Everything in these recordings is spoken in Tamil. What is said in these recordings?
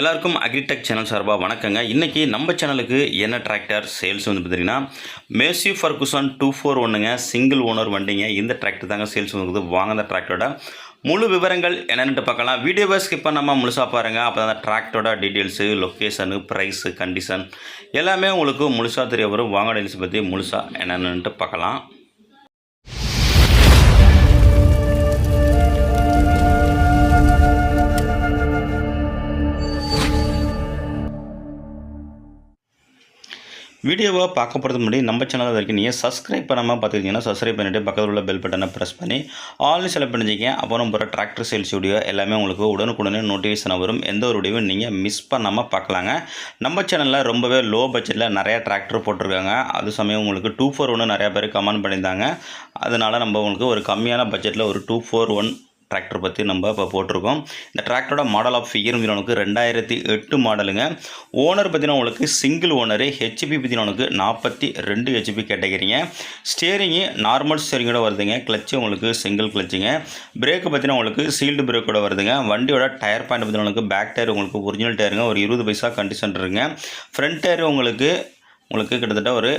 எல்லாருக்கும் அக்ரிடெக் சேனல் சார்பாக வணக்கங்க. இன்றைக்கி நம்ம சேனலுக்கு என்ன டிராக்டர் சேல்ஸ் வந்து பார்த்தீங்கன்னா மேசி ஃபர்குசன் டூ ஃபோர் ஒன்றுங்க சிங்கிள் ஓனர் வண்டிங்க. இந்த டிராக்டர் தாங்க சேல்ஸ் வந்து வாங்க அந்த டிராக்டரோட முழு விவரங்கள் என்னென்னு பார்க்கலாம். வீடியோவை ஸ்கிப் பண்ணாமல் முழுசாக பாருங்கள் அப்போ அந்த டிராக்டரோட டீட்டெயில்ஸு லொக்கேஷனு ப்ரைஸு கண்டிஷன் எல்லாமே உங்களுக்கு முழுசாக தெரிய வரும். வாங்க டீல்ஸ் பற்றி முழுசாக என்னென்னுட்டு பார்க்கலாம். வீடியோவை பார்க்க போகிறது முன்னாடி நம்ம சேனல் வரைக்கும் நீங்கள் சப்ஸ்கிரைப் பண்ணாமல் பார்த்துக்கிட்டிங்கன்னா சப்ஸ்கிரைப் பண்ணிவிட்டு பக்கத்தில் உள்ள பெல் பட்டனை ப்ரெஸ் பண்ணி ஆல்னு செலக்ட் பண்ணிச்சிங்க அப்புறம் போகிற டிராக்டர் சேல்ஸ் வீடியோ எல்லாமே உங்களுக்கு உடனுக்குடனே நோட்டிஃபிகேஷன் வரும். எந்த ஒரு வீடியோவும் நீங்கள் மிஸ் பண்ணாமல் பார்க்கலாங்க. நம்ம சேனலில் ரொம்பவே லோ பட்ஜெட்டில் நிறையா டிராக்டர் போட்டிருக்காங்க. அது சமயம் உங்களுக்கு டூ ஃபோர் ஒன்று நிறையா பேர் கமெண்ட் பண்ணியிருந்தாங்க. அதனால் நம்ம உங்களுக்கு ஒரு கம்மியான பட்ஜெட்டில் ஒரு டூ ஃபோர் ஒன் டிராக்டர் பற்றி நம்ம இப்போ போட்டிருக்கோம். இந்த டிராக்டரோட மாடல் ஆஃப் இயர் உங்களுக்கு ரெண்டாயிரத்தி எட்டு மாடலுங்க ஓனர் பார்த்தீங்கன்னா உங்களுக்கு சிங்கிள் ஓனரு ஹெச்பி பார்த்தீங்கன்னா உனக்கு நாற்பத்தி ரெண்டு ஹெச்பி கேட்டகிரிங்க ஸ்டேரிங்கு நார்மல் ஸ்டேரிங்கோட வருதுங்க. கிளச்சு உங்களுக்கு சிங்கிள் கிளச்சுங்க பிரேக்கு பார்த்தீங்கன்னா உங்களுக்கு சீல்டு பிரேக்கோட வருதுங்க. வண்டியோட டயர் பாயிண்ட் பார்த்தீங்கன்னா உங்களுக்கு பேக் டயர் உங்களுக்கு ஒரிஜினல் டயருங்க ஒரு இருபது பைசா கண்டிஷன் இருக்குங்க. ஃப்ரண்ட் டயர் உங்களுக்கு உங்களுக்கு கிட்டத்தட்ட ஒரு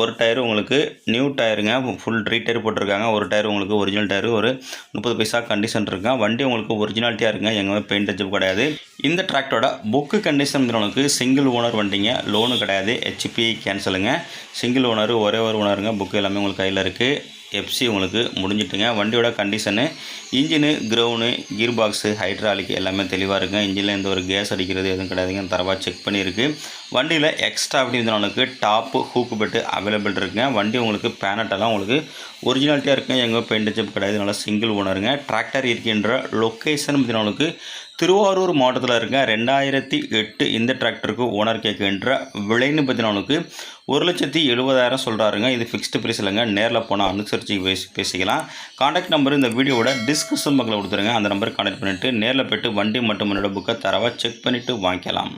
ஒரு டயர் உங்களுக்கு நியூ டயருங்க ஃபுல் ட்ரீ டயர் போட்டிருக்காங்க. ஒரு டயர் உங்களுக்கு ஒரிஜினல் டயர் ஒரு முப்பது பைசா கண்டிஷன் இருக்குங்க. வண்டி உங்களுக்கு ஒரிஜினாலிட்டியாக இருக்குங்க எங்கேயுமே பெயிண்ட் டச்சப் கிடையாது. இந்த டிராக்டரோட புக்கு கண்டிஷன் உங்களுக்கு சிங்கிள் ஓனர் வண்டிங்க லோனு கிடையாது. ஹெச்பி கேன்சலுங்க சிங்கிள் ஓனர் ஒரே ஒரு ஓனருங்க புக்கு எல்லாமே உங்களுக்கு கையில் இருக்குது எஃப்சி உங்களுக்கு முடிஞ்சிட்டுங்க. வண்டியோட condition engine crown gear box hydraulic எல்லாமே தெளிவாக இருக்குங்க. இன்ஜினில் எந்த ஒரு கேஸ் அடிக்கிறது எதுவும் கிடையாதுங்க. தரவாக செக் பண்ணியிருக்கு. வண்டியில் எக்ஸ்ட்ரா அப்படின்னு டாப்பு ஹூக்கு பெட்டு அவைலபிள் இருக்குங்க. வண்டி உங்களுக்கு பேனட்டெல்லாம் உங்களுக்கு ஒரிஜினாலிட்டியாக இருக்குங்க. எங்கே பெயிண்ட் ஜப் கிடையாது. நல்லா சிங்கிள் ஓனருங்க டிராக்டர் இருக்கின்ற லொக்கேஷன் பற்றினவங்களுக்கு உங்களுக்கு திருவாரூர் மாவட்டத்தில் இருக்க ரெண்டாயிரத்தி எட்டு இந்த டிராக்டருக்கு ஓனர் கேட்கின்ற விலைன்னு பார்த்தீங்கன்னா ஒரு லட்சத்தி எழுபதாயிரம் சொல்கிறாருங்க இது ஃபிக்ஸ்டு ப்ரைஸ் இல்லைங்க. நேரில் போனால் அனுசரித்து பேசி பேசிக்கலாம். காண்டாக்ட் நம்பர் இந்த வீடியோவோட டிஸ்கிரிப்ஷன் பக்கத்தில் கொடுத்துருங்க. அந்த நம்பருக்கு காண்டாக்ட் பண்ணிவிட்டு நேரில் போய்ட்டு வண்டி மட்டும் என்னோட புக்கை தரவாக செக் பண்ணிவிட்டு வாங்கிக்கலாம்.